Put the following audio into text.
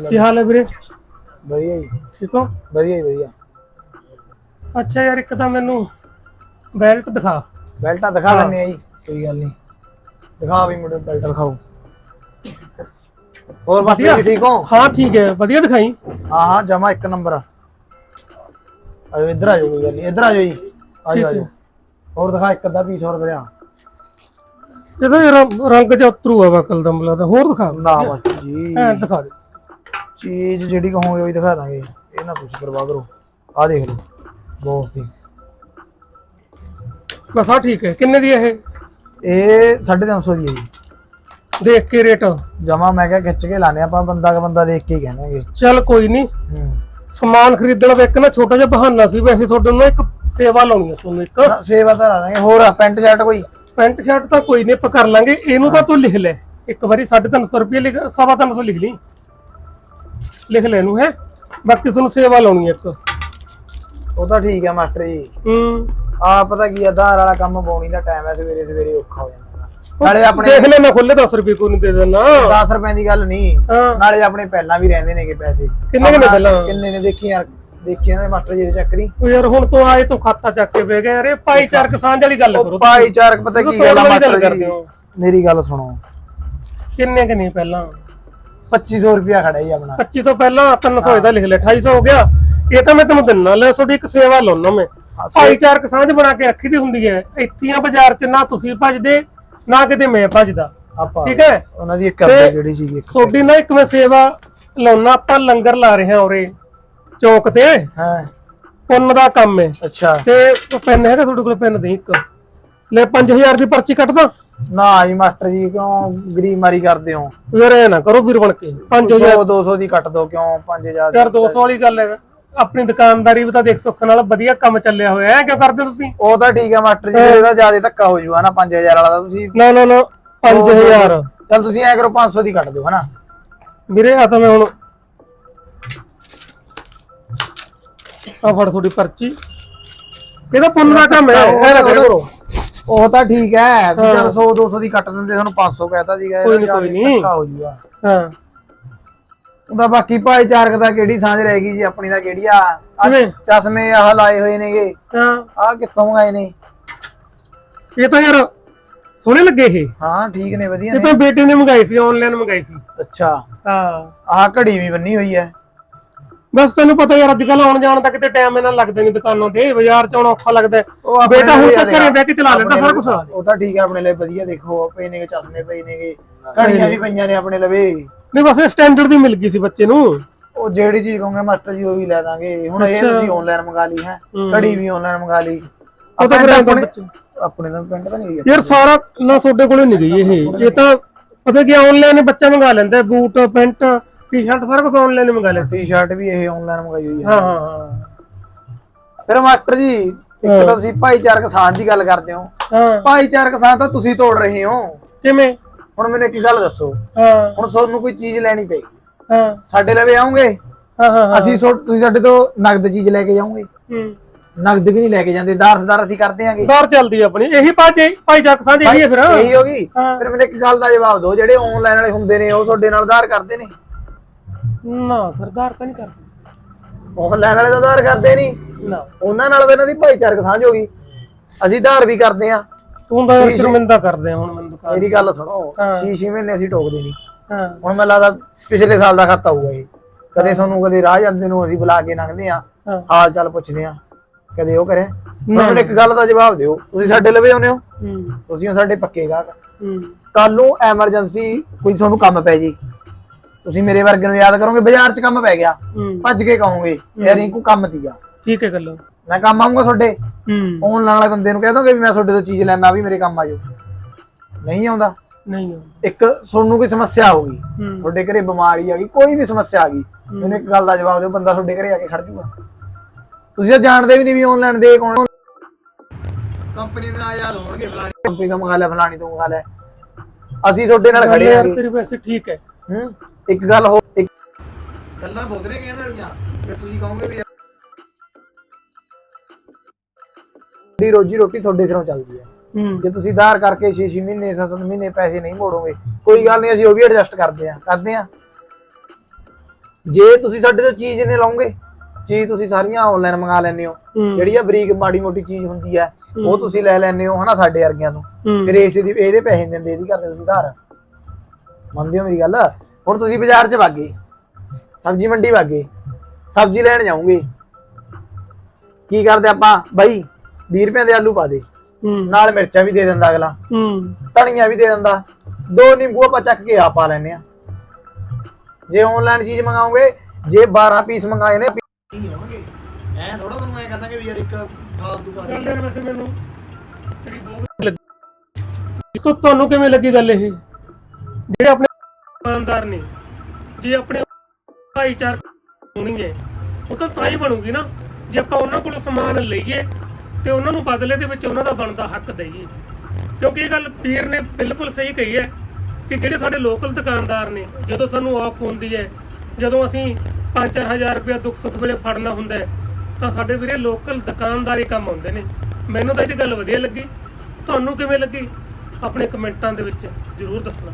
ਕੀ ਹਾਲ ਹੈ ਵੀਰੇ? ਵਧੀਆ ਜੀ। ਠੀਕ ਹੋ? ਵਧੀਆ ਜੀ ਵਧੀਆ। ਅੱਛਾ ਯਾਰ ਇੱਕ ਤਾਂ ਮੈਨੂੰ ਬੈਲਟ ਦਿਖਾ। ਬੈਲਟਾਂ ਦਿਖਾ ਦਿੰਨੇ ਆ ਜੀ। ਕੋਈ ਗੱਲ ਨਹੀਂ। ਦਿਖਾ ਵੀ ਮੁੰਡੇ ਬੈਲਟ ਦਿਖਾਓ। ਹੋਰ ਵਧੀਆ? ਜੀ ਠੀਕ ਹੋ? ਹਾਂ ਠੀਕ ਹੈ। ਵਧੀਆ ਦਿਖਾਈ। ਹਾਂ ਹਾਂ ਜਮਾ ਇੱਕ ਨੰਬਰ ਆ। ਆਜੋ ਇੱਧਰ ਆ ਜਾਓ ਕੋਈ ਗੱਲ ਨਹੀਂ। ਇੱਧਰ ਆ ਜਾਓ ਜੀ। ਆ ਠੀਕ ਜਾਓ ਆ ਹੈ। ਜਾਓ ਹੋਰ ਦਿਖਾ ਇੱਕ ਅੱਧਾ ਪੀਸ ਹੋਰ ਵੀਰਿਆ ਇਹਦਾ ਰੰਗ ਉਤਰੂ ਆ ਵਕਲ ਦਾ। ਮਿਲਦਾ ਹੋਰ ਦਿਖਾ। ਨਾ ਬਸ ਜੀ ਐਂ ਦਿਖਾ ਦੇ। ਚੀਜ਼ ਜਿਹੜੀ ਕਹੋਗੇ ਉਹੀ ਦਿਖਾ ਦਾਂਗੇ। ਇਹ ਨਾ ਤੁਸੀਂ ਪਰਵਾਹ ਕਰੋ। ਆ ਦੇਖ ਲਓ ਬੋਸ ਦੀ। ਬਸ ਆ ਠੀਕ ਹੈ। ਕਿੰਨੇ ਦੀ ਹੈ ਇਹ? ਇਹ 350 ਦੀ ਹੈ ਜੀ। ਦੇਖ ਕੇ ਰੇਟ। ਜਮਾ ਮੈਂ ਕਿਹਾ ਖਿੱਚ ਕੇ ਲਾਣੇ ਆਪਾਂ ਬੰਦਾ ਕ ਬੰਦਾ ਦੇਖ ਕੇ ਹੀ ਕਹਿਣਾਗੇ ਚੱਲ ਕੋਈ ਨਹੀਂ ਹੂੰ। ਸਮਾਨ ਖਰੀਦਣ ਦਾ ਇੱਕ ਨਾ ਛੋਟਾ ਜਿਹਾ ਬਹਾਨਾ ਸੀ ਵੈਸੇ ਤੁਹਾਡੇ ਨੂੰ ਇੱਕ ਸੇਵਾ ਲਾਉਣੀ ਹੈ ਤੁਹਾਨੂੰ ਇੱਕ। ਨਾ, ਸੇਵਾ ਤਾਂ ਲਾ ਦਾਂਗੇ। ਹੋਰ ਆ ਪੈਂਟ ਸ਼ਰਟ ਕੋਈ? ਪੈਂਟ ਸ਼ਰਟ ਤਾਂ ਕੋਈ ਨਹੀਂ ਆਪਾਂ ਕਰ ਲਾਂਗੇ। ਇਹਨੂੰ ਤਾਂ ਤੂੰ ਲਿਖ ਲੈ। ਇੱਕ ਵਾਰੀ 350 ਰੁਪਏ ਲਿਖ ਸਵਾ ਤਿੰਨ ਸੌ ਲਿਖ ਲਈ। ਲਿਖ ਲੈ ਇਹਨੂੰ ਹੈ? ਬਾਕੀ ਤੁਹਾਨੂੰ ਸੇਵਾ ਲਾਉਣੀ ਹੈ ਇੱਕ। ਉਹ ਤਾਂ ਠੀਕ ਹੈ ਮਾਸਟਰ ਜੀ। ਹੂੰ। ਆ ਪਤਾ ਕੀ ਆ ਧਾਰ ਵਾਲਾ ਕੰਮ ਪਾਉਣੀ ਦਾ ਟਾਈਮ ਹੈ ਸਵੇਰੇ ਸਵੇਰੇ ਔਖਾ ਹੋ ਜਾਂਦਾ। ਨਾਲੇ ਆਪਣੇ ਦੇਖ ਲੈ ਮੈਂ ਖੁੱਲੇ 10 ਰੁਪਏ ਕੋਈ ਨਹੀਂ ਦੇ ਦੇਣਾ 10 ਰੁਪਏ ਦੀ ਗੱਲ ਨਹੀਂ। ਹਾਂ। ਨਾਲੇ ਆਪਣੇ ਪਹਿਲਾਂ ਵੀ ਰਹਿੰਦੇ ਨੇਗੇ ਪੈਸੇ। ਕਿੰਨੇ ਆਪਣਾ ਪਹਿਲਾਂ? ਕਿੰਨੇ ਨੇ ਦੇਖੀ ਯਾਰ ਦੇਖੀ ਦੇ ਮਾਸਟਰ ਜੀ ਦੇ ਚੱਕਰੀ ਉਹ ਯਾਰ ਹੁਣ ਤੋਂ ਆਏ ਤੋਂ ਖਾਤਾ ਚੱਕ ਕੇ ਵੇ ਗਏ ਯਾਰ ਇਹ ਭਾਈਚਾਰਕ ਸਾਂਝ ਵਾਲੀ ਗੱਲ ਕਰੋ ਭਾਈਚਾਰਕ ਪਤਾ ਕੀ ਗੱਲ ਆ ਮਾਸਟਰ ਜੀ। ਮੇਰੀ ਗੱਲ ਸੁਣੋ। ਕਿੰਨੇ ਕਿ ਨਹੀਂ ਪਹਿਲਾਂ? 2500 ਰੁਪਿਆ ਖੜਾ ਜੀ ਆਪਣਾ। 25 ਤੋਂ ਪਹਿਲਾਂ 300 ਇਹਦਾ ਲਿਖ ਲੈ 2800 ਹੋ ਗਿਆ। ਇਹ ਤਾਂ ਮੈਂ ਤੈਨੂੰ ਦਿੰਨਾ ਲੈ ਤੁਹਾਡੀ ਇੱਕ ਸੇਵਾ ਲਾਉਣਾ ਮੈਂ। ਭਾਈਚਾਰਕ ਸਾਂਝ ਬਣਾ ਕੇ ਰੱਖੀ ਦੀ ਹੁੰਦੀ ਹੈ। ਇੱਥੀਆਂ ਬਾਜ਼ਾਰ 'ਚ ਨਾ ਤੁਸੀਂ ਭੱਜਦੇ ਨਾ ਕਿਤੇ ਮੈਂ ਭੱਜਦਾ। ਆਪਾਂ ਠੀਕ ਹੈ? ਉਹਨਾਂ ਦੀ ਇੱਕ ਕਰਦੇ ਜਿਹੜੀ ਸੀਗੀ ਤੁਹਾਡੀ ਨਾ ਇੱਕ ਮੈਂ ਸੇਵਾ ਲਾਉਣਾ ਆਪਾਂ ਲੰਗਰ ਲਾ ਰਹੇ ਹਾਂ ਉਰੇ ਚੌਕ ਤੇ। ਹਾਂ। ਪੁੰਨ ਦਾ ਕੰਮ ਹੈ। ਅੱਛਾ। ਤੇ ਪੈਨ ਹੈਗਾ ਤੁਹਾਡੇ ਕੋਲ ਪੈਨ ਦੇ ਇੱਕ। ਲੈ 5000 ਦੀ ਪਰਚੀ ਕੱਟਦਾ ਨਾ ਜੀ ਮਾਸਟਰ ਜੀ ਕਿਉਂ ਗਰੀਬ ਮਾਰੀ ਕਰਦੇ ਹੋ? ਯਾਰ ਇਹ ਨਾ ਕਰੋ ਵੀਰ ਬਣ ਕੇ 5000 100 200 ਦੀ ਕੱਟ ਦੋ ਕਿਉਂ 5000 ਯਾਰ 200 ਵਾਲੀ ਗੱਲ ਹੈ। ਆਪਣੀ ਦੁਕਾਨਦਾਰੀ ਵੀ ਤਾਂ ਦੇਖ ਸੁੱਖ ਨਾਲ ਵਧੀਆ ਕੰਮ ਚੱਲਿਆ ਹੋਇਆ। ਹੈ ਕਿਉਂ ਕਰਦੇ ਤੁਸੀਂ? ਉਹ ਤਾਂ ਠੀਕ ਹੈ ਮਾਸਟਰ ਜੀ ਇਹਦਾ ਜ਼ਿਆਦਾ ਧੱਕਾ ਹੋ ਜੂਗਾ ਨਾ 5000 ਵਾਲਾ ਤਾਂ ਤੁਸੀਂ ਨਾ ਨਾ ਨਾ 5000 ਚਲ ਤੁਸੀਂ ਐ ਕਰੋ 500 ਦੀ ਕੱਟ ਦਿਓ ਹਨਾ? ਵੀਰੇ ਆ ਤਾਂ ਮੈਂ ਹੁਣ ਆ ਫੜ ਤੁਹਾਡੀ ਪਰਚੀ। ਇਹਦਾ ਪੁੰਨ ਦਾ ਕੰਮ ਹੈ। ਨਾ ਕਰਿਆ ਕਰੋ। ਉਹ ਤਾਂ ਠੀਕ ਹੈ ਵੀ ਚਲ 100 200 ਦੀ ਕੱਟ ਦਿੰਦੇ ਤੁਹਾਨੂੰ 500 ਕਹਿਤਾ ਸੀਗਾ ਕੋਈ ਇਹਦਾ ਨੀ, ਕੋਈ ਨੀ। ਹੋ ਜੂਗਾ। ਹਾਂ। ਉਹਦਾ ਬਾਕੀ ਭਾਈਚਾਰਕ ਦਾ ਕਿਹੜੀ ਸਾਂਝ ਰਹਿ ਗਈ ਜੀ ਆਪਣੀ ਦਾ ਕਿਹੜੀ ਆ? ਆਹ ਕਿਵੇਂ? ਚਸ਼ਮੇ ਆਹ ਲਾਏ ਹੋਏ ਨੇਗੇ। ਹਾਂ। ਆਹ ਕਿੱਥੋਂ ਮੰਗਾਏ ਨੇ? ਇਹ ਤਾਂ ਯਾਰ ਸੋਹਣੇ ਲੱਗੇ ਇਹ। ਹਾਂ ਠੀਕ ਨੇ ਵਧੀਆ ਇਹ ਨੇ। ਤਾਂ ਬੇਟੇ ਨੇ ਮੰਗਾਈ ਸੀ ਆਨਲਾਈਨ ਮੰਗਾਈ ਸੀ। ਅੱਛਾ। ਹਾਂ। ਆਹ ਘੜੀ ਵੀ ਬੰਨੀ ਹੋਈ ਹੈ। ਬਸ ਤੈਨੂੰ ਪਤਾ ਯਾਰ ਅੱਜ ਕੱਲ ਆਉਣ ਜਾਣ ਦਾ ਕਿਤੇ ਟਾਈਮ ਇਹਨਾਂ ਲੱਗਦਾ ਨਹੀਂ ਦੁਕਾਨਾਂ ਤੇ ਬਾਜ਼ਾਰ ਚ ਆਉਣਾ ਔਖਾ ਲੱਗਦਾ। ਉਹ ਆਪਣੇ ਬੇਟਾ ਹੁਣ ਤਾਂ ਘਰੇ ਬਹਿ ਕੇ ਚਲਾ ਲੈਂਦਾ ਸਾਰਾ ਕੁਝ ਉਹ ਤਾਂ ਠੀਕ ਹੈ ਆਪਣੇ ਲਈ ਵਧੀਆ ਦੇਖੋ ਪਏ ਨੇਗੇ ਚਸ਼ਮੇ ਪਏ ਨੇਗੇ। ਘੜੀਆਂ ਵੀ ਪਈਆਂ ਨੇ ਆਪਣੇ ਲਵੇ। ਨਹੀਂ ਬਸ ਇਹ ਸਟੈਂਡਰਡ ਦੀ ਮਿਲ ਗਈ ਸੀ ਬੱਚੇ ਨੂੰ। ਉਹ ਜਿਹੜੀ ਚੀਜ਼ ਕਹੋਗੇ ਮਾਸਟਰ ਜੀ ਉਹ ਵੀ ਲੈ ਦਾਂਗੇ। ਹੁਣ ਇਹ। ਤੁਸੀਂ ਆਨਲਾਈਨ ਮੰਗਾ ਲਈ ਹੈ। ਘੜੀ ਵੀ ਆਨਲਾਈਨ ਮੰਗਾ ਲਈ। ਉਹ ਤਾਂ ਫਿਰ ਆਪਣੇ ਆਪਣੇ ਤਾਂ ਪਿੰਡ ਤਾਂ ਨਹੀਂ ਗਈ ਯਾਰ ਸਾਰਾ ਨਾ ਤੁਹਾਡੇ ਕੋਲੇ ਨਹੀਂ ਗਈ ਇਹ। ਇਹ ਤਾਂ ਪਤਾ ਕੀ ਆਨਲਾਈਨ ਬੱਚਾ ਮੰਗਾ ਲੈਂਦਾ ਬੂਟ ਪੈਂਟ। ਟੀ-ਸ਼ਰਟ ਸਾਰਾ ਕੁਝ ਆਨਲਾਈਨ ਮੰਗਾ ਲੈਂਦਾ ਟੀ-ਸ਼ਰਟ ਵੀ ਇਹ ਆਨਲਾਈਨ ਮੰਗਾਈ ਹੋਈ ਹੈ ਹਾਂ ਹਾਂ ਹਾਂ। ਫਿਰ ਮਾਸਟਰ ਜੀ ਇੱਕ ਤਾਂ ਤੁਸੀਂ ਭਾਈਚਾਰਕ ਸਾਂਝ ਦੀ ਗੱਲ ਕਰਦੇ ਹੋ। ਹਾਂ। ਭਾਈਚਾਰਕ ਸਾਂਝ ਤਾਂ ਤੁਸੀਂ ਤੋੜ ਰਹੇ ਹੋ। ਕਿਵੇਂ? ਹੁਣ ਮੈਨੂੰ ਇੱਕ ਗੱਲ ਦੱਸੋ। ਹਾਂ। ਹੁਣ ਤੁਹਾਨੂੰ ਕੋਈ ਚੀਜ਼ ਲੈਣੀ ਪਏਗੀ। ਹਾਂ। ਸਾਡੇ ਲਵੇ ਆਉਂਗੇ? ਹਾਂ ਹਾਂ ਅਸੀਂ ਸੋ- ਤੁਸੀਂ ਸਾਡੇ ਤੋਂ ਨਗਦ ਚੀਜ਼ ਲੈ ਕੇ ਜਾਓਗੇ। ਹੂੰ। ਨਗਦ ਵੀ ਨਹੀਂ ਲੈ ਕੇ ਜਾਂਦੇ ਦਾਰ ਸਦਾਰ ਅਸੀਂ ਕਰਦੇ ਆਂਗੇ। ਦਾਰ ਚੱਲਦੀ ਆ ਆਪਣੀ। ਇਹੀ ਪਾਜੇ ਭਾਈ ਜੱਕ ਸਾਂਝੇ ਹੀ ਹੈ ਫਿਰ। ਇਹੀ ਹੋਗੀ ਹਾਂ। ਫਿਰ ਮੈਨੂੰ ਇੱਕ ਗੱਲ ਦਾ ਜਵਾਬ ਦਿਓ ਜਿਹੜੇ ਆਨਲਾਈਨ ਵਾਲੇ ਹੁੰਦੇ ਨੇ ਉਹ ਤੁਹਾਡੇ ਨਾਲ ਆਧਾਰ ਕਰਦੇ ਨੇ। ਨਾ ਸਰਦਾਰ ਤਾਂ ਨਹੀਂ ਕਰਦੀ। ਆਨਲਾਈਨ ਵਾਲੇ ਤਾਂ ਆਧਾਰ ਕਰਦੇ ਨਹੀਂ। ਨਾ। ਉਹਨਾਂ ਨਾਲ ਤਾਂ ਇਹਨਾਂ ਦੀ ਭਾਈਚਾਰਕ ਸਾਂਝ ਹੋਗੀ ਅਸੀਂ ਆਧਾਰ ਵੀ ਕਰਦੇ ਆ ਤੂੰ ਤਾਂ ਯਾਰ ਸ਼ਰਮਿੰਦਾ ਕਰਦੇ ਹੁਣ ਮੈਨੂੰ ਦੁਕਾਨ ਮੇਰੀ ਗੱਲ ਸੁਣੋ ਹਾਂ। 6-6 ਮਹੀਨੇ ਅਸੀਂ ਟੋਕਦੇ ਨਹੀਂ। ਹਾਂ। ਹੁਣ ਮੈਨੂੰ ਲੱਗਦਾ ਪਿਛਲੇ ਸਾਲ ਦਾ ਖਾਤਾ ਹੋਊਗਾ ਇਹ। ਕਦੇ ਤੁਹਾਨੂੰ ਕਦੇ ਰਾਹ ਜਾਂਦੇ ਨੂੰ ਅਸੀਂ ਬੁਲਾ ਕੇ ਲੰਘਦੇ ਆ ਹਾਂ। ਹਾਲ ਚਾਲ ਪੁੱਛਦੇ ਆ ਕਦੇ ਉਹ ਕਰੇ। ਮੈਨੂੰ ਇੱਕ ਗੱਲ ਦਾ ਜਵਾਬ ਦਿਓ। ਤੁਸੀਂ ਸਾਡੇ ਲਵੇ ਆਉਂਦੇ ਹੋ? ਹੂੰ। ਤੁਸੀਂ ਹੋ ਸਾਡੇ ਪੱਕੇ ਗਾਹਕ। ਹੂੰ। ਕੱਲ ਨੂੰ ਐਮਰਜੈਂਸੀ ਕੋਈ ਤੁਹਾਨੂੰ ਕੰਮ ਪੈ ਜੇ। ਤੁਸੀਂ ਮੇਰੇ ਵਰਗੇ ਨੂੰ ਯਾਦ ਕਰੋਗੇ ਬਾਜ਼ਾਰ 'ਚ ਕੰਮ ਪੈ ਗਿਆ। ਹੂੰ। ਭੱਜ ਕੇ ਕਹੋਗੇ ਯਾਰ ਰਿੰਕੂ ਕੰਮ ਦੀਆ ਠੀਕ ਹੈ ਗੱਲ ਮੈਂ ਕੰਮ ਆਉਂਗਾ ਤੁਹਾਡੇ? ਹੂੰ। ਆਨਲਾਈਨ ਵਾਲੇ ਬੰਦੇ ਨੂੰ ਕਹਿ ਦੋਗੇ ਵੀ ਮੈਂ ਤੁਹਾਡੇ ਤੋਂ ਚੀਜ਼ ਲੈਣਾ ਵੀ ਮੇਰੇ ਕੰਮ ਆ ਜਾਓ। ਨਹੀਂ ਆਉਂਦਾ। ਨਹੀਂ ਇੱਕ ਤੁਹਾਨੂੰ ਕੋਈ ਸਮੱਸਿਆ ਹੂੰ ਤੁਹਾਡੇ ਘਰੇ ਬਿਮਾਰੀ ਆ ਗਈ ਕੋਈ ਵੀ ਸਮੱਸਿਆ ਆ ਗਈ ਮੈਨੂੰ ਇੱਕ ਗੱਲ ਦਾ ਜਵਾਬ ਦਿਓ ਬੰਦਾ ਤੁਹਾਡੇ ਘਰੇ ਆ ਕੇ ਖੜ ਜੂਗਾ। ਤੁਸੀਂ ਤਾਂ ਜਾਣਦੇ ਵੀ ਨਹੀਂ ਵੀ ਆਨਲਾਈਨ ਦੇ ਕੌਣ ਕੰਪਨੀ ਦੇ ਨਾਲ ਯਾਦ ਹੋਣਗੇ ਫਲਾਣੀ। ਕੰਪਨੀ ਤੋਂ ਮੰਗਾ ਲੈ ਫਲਾਣੀ ਤੋਂ ਮੰਗਾ ਲੈ ਅਸੀਂ ਤੁਹਾਡੇ ਨਾਲ ਖੜੇ ਯਾਰ ਆਂਗੇ ਤੇਰੀ ਵੈਸੇ ਠੀਕ ਹੈ। ਹੂੰ। ਇੱਕ ਗੱਲ ਹੋ ਇੱਕ ਗੱਲਾਂ ਬਹੁਤ ਨੇ ਕਹਿਣ ਵਾਲੀਆਂ ਫਿਰ ਤੁਸੀਂ ਕਹੋਗੇ ਵੀ ਦੀ ਰੋਜੀ ਰੋਟੀ ਤੁਹਾਡੇ ਸਿਰੋਂ ਚੱਲਦੀ ਹੈ। ਹੂੰ। ਜੇ ਤੁਸੀਂ ਧਾਰ ਕਰਕੇ 6-6 ਮਹੀਨੇ 7 ਮਹੀਨੇ ਪੈਸੇ ਨਹੀਂ ਮੋੜੋਗੇ ਕੋਈ ਗੱਲ ਨਹੀਂ ਅਸੀਂ ਉਹ ਵੀ ਐਡਜਸਟ ਕਰਦੇ ਆ ਕਰਦੇ ਆ ਜੇ ਤੁਸੀਂ ਸਾਡੇ ਤੋਂ ਚੀਜ਼ ਨੇ ਲਾਉਂਗੇ ਚੀਜ਼ ਤੁਸੀਂ ਸਾਰੀਆਂ ਆਨਲਾਈਨ ਮੰਗਾ ਲੈਂਦੇ ਹੋ। ਜਿਹੜੀ ਆ ਬਰੀਕ ਮਾੜੀ ਮੋਟੀ ਚੀਜ਼ ਹੁੰਦੀ ਹੈ ਉਹ ਤੁਸੀਂ ਲੈ ਲੈਂਦੇ ਹੋ ਹਨਾ ਸਾਡੇ ਵਰਗਿਆਂ ਤੋਂ। ਫਿਰ ਇਸ ਦੀ ਇਹਦੇ ਪੈਸੇ ਨੀ ਦਿੰਦੇ ਇਹਦੀ ਕਰਦੇ ਤੁਸੀਂ ਧਾਰ। ਮੰਨਦੇ ਹੋ ਮੇਰੀ ਗੱਲ? ਹੁਣ ਤੁਸੀਂ ਬਾਜ਼ਾਰ 'ਚ ਵਾਗੇ ਸਬਜ਼ੀ ਮੰਡੀ ਵਾਗੇ ਸਬਜ਼ੀ ਲੈਣ ਜਾਓਗੇ। ਕੀ ਕਰਦੇ ਆਪਾਂ? ਬਾਈ 20 ਰੁਪਏ ਦੇ ਆਲੂ ਪਾ ਦੇ। ਹੂੰ। ਨਾਲ ਮਿਰਚਾਂ ਵੀ ਦੇ ਦਿੰਦਾ ਅਗਲਾ। ਹੂੰ। ਧਨੀਆ ਵੀ ਦੇ ਦਿੰਦਾ। ਦੋ ਨਿੰਬੂ ਆਪਾਂ ਚੱਕ ਕੇ ਆ ਪਾ ਲੈਨੇ ਆ ਜੇ ਆਨਲਾਈਨ ਚੀਜ਼ ਮੰਗਾਓਗੇ ਜੇ 12 ਪੀਸ ਮੰਗਾਏ ਨੇ ਕੀ ਹੋਣਗੇ। ਐ ਥੋੜਾ ਤੁਹਾਨੂੰ ਐ ਕਹਦਾ ਕਿ ਵੀ ਯਾਰ ਇੱਕ ਫਾਲਤੂ ਪਾ ਵੈਸੇ ਮੈਨੂੰ। ਤੇਰੀ ਬਹੁਤ ਲੱਗੀ ਤੁਹਾਨੂੰ ਕਿਵੇਂ ਲੱਗੀ ਗੱਲ ਇਹ? ਜਿਹੜੇ ਆਪਣੇ ਇਮਾਨਦਾਰ ਨੇ। ਜੇ ਆਪਣੇ ਭਾਈਚਾਰ ਹੋਣੀ ਹੈ ਉਹ ਤਾਂ ਤਾਂ ਹੀ ਬਣੂਗੀ ਨਾ। ਜੇ ਆਪਾਂ ਉਹਨਾਂ ਕੋਲੋਂ ਸਮਾਨ ਲਈਏ ਤੇ ਉਹਨਾਂ ਨੂੰ ਬਦਲੇ ਦੇ ਵਿੱਚ ਉਹਨਾਂ ਦਾ ਬਣਦਾ ਹੱਕ ਦਈਏ। ਕਿਉਂਕਿ ਇਹ ਗੱਲ ਪੀਰ ਨੇ ਬਿਲਕੁਲ ਸਹੀ ਕਹੀ ਹੈ ਕਿ ਜਿਹੜੇ ਸਾਡੇ ਲੋਕਲ ਦੁਕਾਨਦਾਰ ਨੇ, ਜਦੋਂ ਸਾਨੂੰ ਔਖ ਹੁੰਦੀ ਹੈ, ਜਦੋਂ ਅਸੀਂ 5-4000 ਰੁਪਏ ਦੁੱਖ ਸੁੱਖ ਵੇਲੇ ਫੜਨਾ ਹੁੰਦਾ ਤਾਂ ਸਾਡੇ ਵੀਰੇ ਲੋਕਲ ਦੁਕਾਨਦਾਰੀ ਕੰਮ ਆਉਂਦੇ ਨੇ। ਮੈਨੂੰ ਤਾਂ ਇਹ ਗੱਲ ਵਧੀਆ ਲੱਗੀ। ਤੁਹਾਨੂੰ ਕਿਵੇਂ ਲੱਗੀ? ਆਪਣੇ ਕਮੈਂਟਾਂ ਦੇ ਵਿੱਚ ਜਰੂਰ ਦੱਸਣਾ।